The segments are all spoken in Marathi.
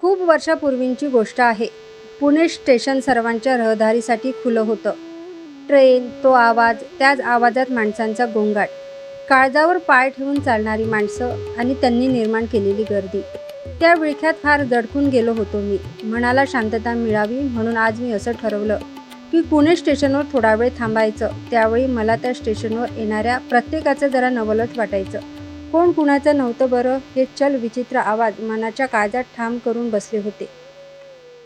खूप वर्षापूर्वींची गोष्ट आहे. पुणे स्टेशन सर्वांच्या रहदारीसाठी खुलं होतं. ट्रेन तो आवाज त्याच आवाजात माणसांचा गोंगाट. काळजावर पाय ठेवून चालणारी माणसं आणि त्यांनी निर्माण केलेली गर्दी. त्या विळख्यात फार दडकून गेलो होतो मी. मनाला शांतता मिळावी म्हणून आज मी असं ठरवलं की पुणे स्टेशनवर थोडा वेळ थांबायचं. त्यावेळी मला त्या स्टेशनवर येणाऱ्या प्रत्येकाचं जरा नवलच वाटायचं. कोण कुणाचं नव्हतं बरं हे चल विचित्र आवाज मनाच्या काळजात ठाम करून बसले होते.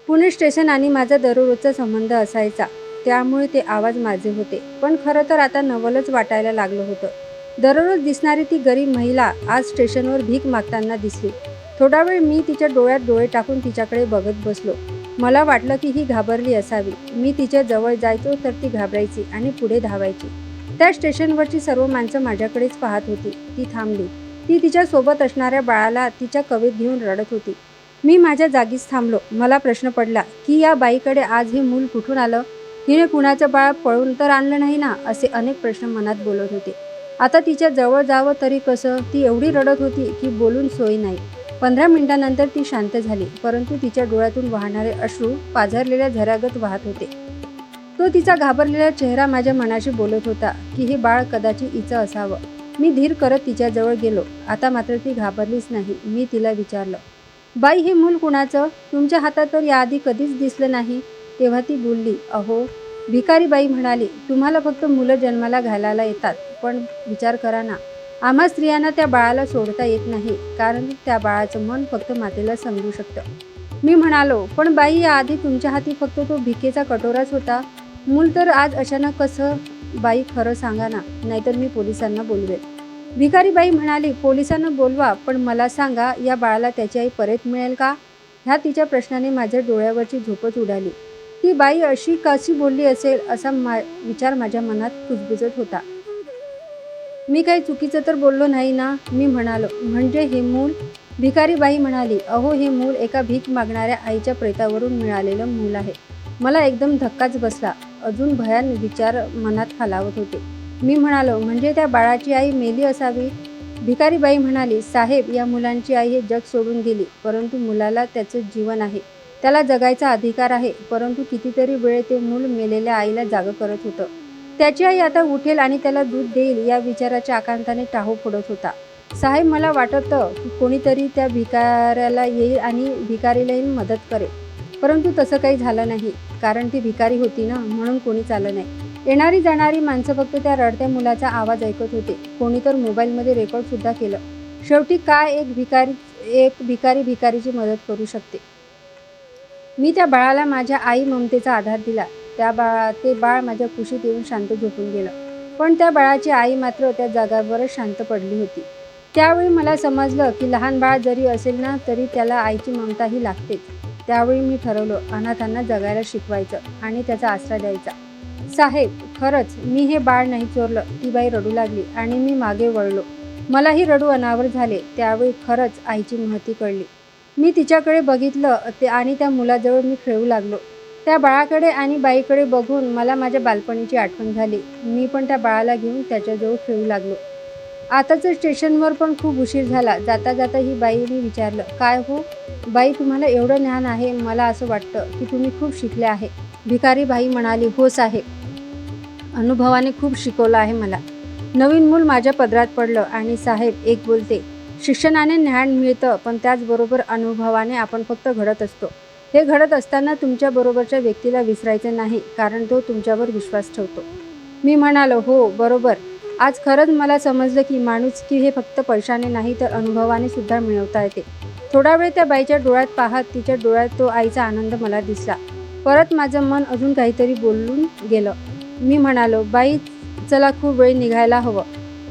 पुणे स्टेशन आणि माझा दररोजचा संबंध असायचा. त्यामुळे ते आवाज माझे होते. पण खरं तर आता नवलच वाटायला लागलं होतं. दररोज दिसणारी ती गरीब महिला आज स्टेशनवर भीक मागताना दिसली. थोडा वेळ मी तिच्या डोळ्यात डोळे टाकून तिच्याकडे बघत बसलो. मला वाटलं की ही घाबरली असावी. मी तिच्या जवळ जायचो तर ती घाबरायची आणि पुढे धावायची. त्या स्टेशनवरची सर्व माणसं माझ्याकडेच पाहत होती. ती थांबली. ती तिच्या सोबत असणाऱ्या बाळाला तिच्या कवेत घेऊन रडत होती. मी माझ्या जागीच थांबलो. मला प्रश्न पडला की या बाईकडे आज हे मूल कुठून आलं? हिने कुणाचं बाळ पळून तर आणलं नाही ना? असे अनेक प्रश्न मनात बोलत होते. आता तिच्या जवळ जावं तरी कसं? ती एवढी रडत होती की बोलून सोय नाही. पंधरा मिनिटानंतर ती शांत झाली परंतु तिच्या डोळ्यातून वाहणारे अश्रू पाझरलेल्या झऱ्यागत वाहत होते. तो तिचा घाबरलेला चेहरा माझ्या मनाशी बोलत होता की हे बाळ कदाचित हिचं असावं. मी धीर करत तिच्याजवळ गेलो. आता मात्र ती घाबरलीच नाही मी तिला विचारलं. बाई हे मूल कुणाचं? तुमच्या हातात तर याआधी कधीच दिसलं नाही. तेव्हा ती बोलली अहो भिकारी बाई म्हणाली तुम्हाला फक्त मुलं जन्माला घालायला येतात पण विचार करा ना. आम्हा स्त्रियांना त्या बाळाला सोडता येत नाही कारण त्या बाळाचं मन फक्त मातेला समजू शकतं. मी म्हणालो पण बाई याआधी तुमच्या हाती फक्त तो भिकेचा कटोराच होता. मूल तर आज अचानक कसं बाई खरं सांगा ना नाहीतर मी पोलिसांना बोलवेल भिकारी बाई म्हणाली पोलिसांना बोलवा पण मला सांगा या बाळाला त्याची आई परत मिळेल का? ह्या तिच्या प्रश्नाने माझ्या डोळ्यावरची झोपच उडाली. ती बाई अशी कशी बोलली असेल? असा मा विचार माझ्या मनात कुजबुजत होता. मी काही चुकीचं तर बोललो नाही ना? मी म्हणालो. म्हणजे हे मूल? भिकारी बाई म्हणाली अहो हे मूल एका भीक मागणाऱ्या आईच्या प्रेतावरून मिळालेलं मूल आहे. मला एकदम धक्काच बसला. अजून भयान विचार मनात खालावत होते. मी म्हणालो म्हणजे त्या बाळाची आई मेली असावी? भिकारीबाई म्हणाली साहेब या मुलांची आई हे जग सोडून गेली परंतु मुलाला त्याचं जीवन आहे. त्याला जगायचा अधिकार आहे परंतु कितीतरी वेळ ते मूल मेलेल्या आईला जागं करत होतं. त्याची आई आता उठेल आणि त्याला दूध देईल या विचाराच्या आकांताने टाहो फोडत होता. साहेब मला वाटतं की कोणीतरी त्या भिकाऱ्याला येईल आणि भिकारीलाही मदत करेल. परंतु तसं काही झालं नाही. कारण ती भिकारी होती ना म्हणून कोणीच आलं नाही. येणारी जाणारी माणसं फक्त त्या रडत्या मुलाचा आवाज ऐकत होते. कोणी तर मोबाईलमध्ये रेकॉर्डसुद्धा केलं. शेवटी काय एक भिकारी एक भिकारी भिकारीची मदत करू शकते? मी त्या बाळाला माझ्या आई ममतेचा आधार दिला. त्या बाळा ते बाळ माझ्या कुशीत येऊन शांत झोपून गेलं. पण त्या बाळाची आई मात्र त्या जागावरच शांत पडली होती. त्यावेळी मला समजलं की लहान बाळ जरी असेल ना तरी त्याला आईची ममताही लागतेच. त्यावेळी मी ठरवलं अनाथांना जगायला शिकवायचं आणि त्याचा आसरा द्यायचा. साहेब खरंच मी हे बाळ नाही चोरलं. ती बाई रडू लागली आणि मी मागे वळलो. मलाही रडू अनावर झाले. त्यावेळी खरंच आईची महती कळली. मी तिच्याकडे बघितलं ते आणि त्या मुलाजवळ मी खेळू लागलो. त्या बाळाकडे आणि बाईकडे बघून मला माझ्या बालपणीची आठवण झाली. मी पण त्या बाळाला घेऊन त्याच्याजवळ खेळू लागलो. आताचं स्टेशनवर पण खूप उशीर झाला. जाता जाता ही बाईने विचारलं काय हो? बाई तुम्हाला एवढं ज्ञान आहे मला असं वाटतं की तुम्ही खूप शिकले आहे. भिकारी बाई म्हणाली हो साहेब. अनुभवाने खूप शिकवलं आहे मला. नवीन मूल माझ्या पदरात पडलं आणि साहेब एक बोलते शिक्षणाने ज्ञान मिळतं पण त्याचबरोबर अनुभवाने आपण फक्त घडत असतो. हे घडत असताना तुमच्याबरोबरच्या व्यक्तीला विसरायचं नाही कारण तो तुमच्यावर विश्वास ठेवतो. मी म्हणालो हो बरोबर. आज खरंच मला समजलं की माणुसकी हे फक्त पैशाने नाही तर अनुभवाने सुद्धा मिळवता येते. थोडा वेळ त्या बाईच्या डोळ्यात पाहत तिच्या डोळ्यात तो आईचा आनंद मला दिसला. परत माझं मन अजून काहीतरी बोलून गेलं. मी म्हणालो बाई चला खूप वेळ निघायला हवं.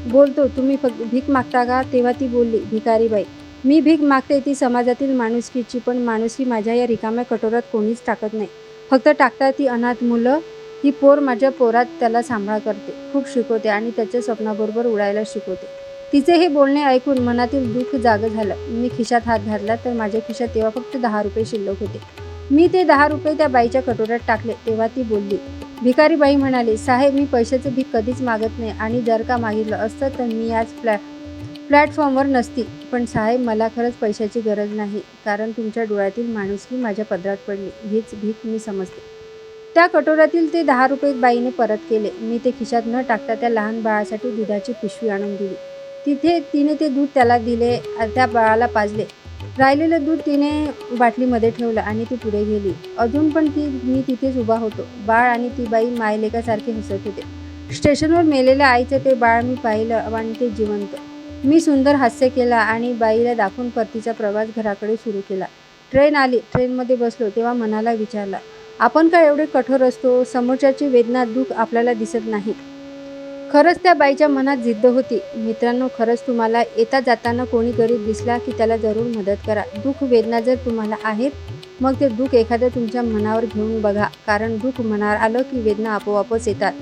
बोलतो तुम्ही फक्त भीक मागता का? तेव्हा ती बोलली भिकारी बाई मी भीक मागते ती समाजातील माणुसकीची पण माणुसकी माझ्या या रिकाम्या कटोरात कोणीच टाकत नाही. फक्त टाकतात ती अनाथ मुलं ही पोर माझ्या पोरात त्याला सांभाळ करते खूप शिकवते आणि त्याच्या स्वप्नाबरोबर उडायला शिकवते. तिचे हे बोलणे ऐकून मनातील दुःख जागं झालं. मी खिशात हात घातला तर माझ्या खिशात तेव्हा फक्त दहा रुपये शिल्लक होते. मी ते दहा रुपये त्या बाईच्या कटोऱ्यात टाकले तेव्हा ती बोलली भिकारी बाई म्हणाली साहेब मी पैशाचं भीक कधीच मागत नाही आणि जर का मागितलं असतं तर मी आज फ्लॅ प्लॅटफॉर्मवर नसती. पण साहेब मला खरंच पैशाची गरज नाही कारण तुमच्या डोळ्यातील माणुसकी माझ्या पदरात पडली. हीच भीक मी समजते. त्या कटोऱ्यातील ते दहा रुपये बाईने परत केले. मी ते खिशात न टाकता त्या लहान बाळासाठी दुधाची पिशवी आणून दिली. तिथे तिने ते दूध त्याला दिले त्या बाळाला पाजले. राहिलेलं दूध तिने बाटलीमध्ये ठेवलं आणि ती पुढे गेली. अजून पण ती मी तिथेच उभा होतो. बाळ आणि ती बाई मायलेकासारखे हसत होते. स्टेशनवर मेलेल्या आईचं ते बाळ मी पाहिलं आणि ते जिवंत. मी सुंदर हास्य केला आणि बाईला दाखवून परतीचा प्रवास घराकडे सुरू केला. ट्रेन आली. ट्रेनमध्ये बसलो तेव्हा मनाला विचारला आपण का एवढे कठोर असतो? समोरच्याची वेदना दुःख आपल्याला दिसत नाही. खरंच त्या बाईच्या मनात जिद्द होती. मित्रांनो खरंच तुम्हाला येता जाताना कोणी गरीब दिसला की त्याला जरूर मदत करा. दुःख वेदना जर तुम्हाला आहेत मग ते दुःख एखाद्या तुमच्या मनावर घेऊन बघा. कारण दुःख मनावर आलं की वेदना आपोआपच येतात.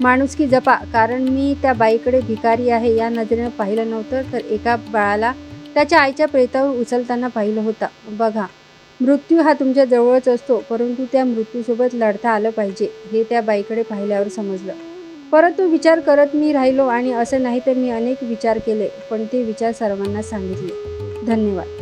माणुसकी जपा. कारण मी त्या बाईकडे भिकारी आहे या नजरेनं पाहिलं नव्हतं तर एका बाळाला त्याच्या आईच्या प्रेतावर उचलताना पाहिलं होतं. बघा. मृत्यू हा तुमच्या जवळच असतो परंतु त्या मृत्यूसोबत लढता आलं पाहिजे हे त्या बाईकडे पाहिल्यावर समजलं. परंतु विचार करत मी राहिलो आणि असं नाही तर मी अनेक विचार केले पण ते विचार सर्वांना सांगितले. धन्यवाद.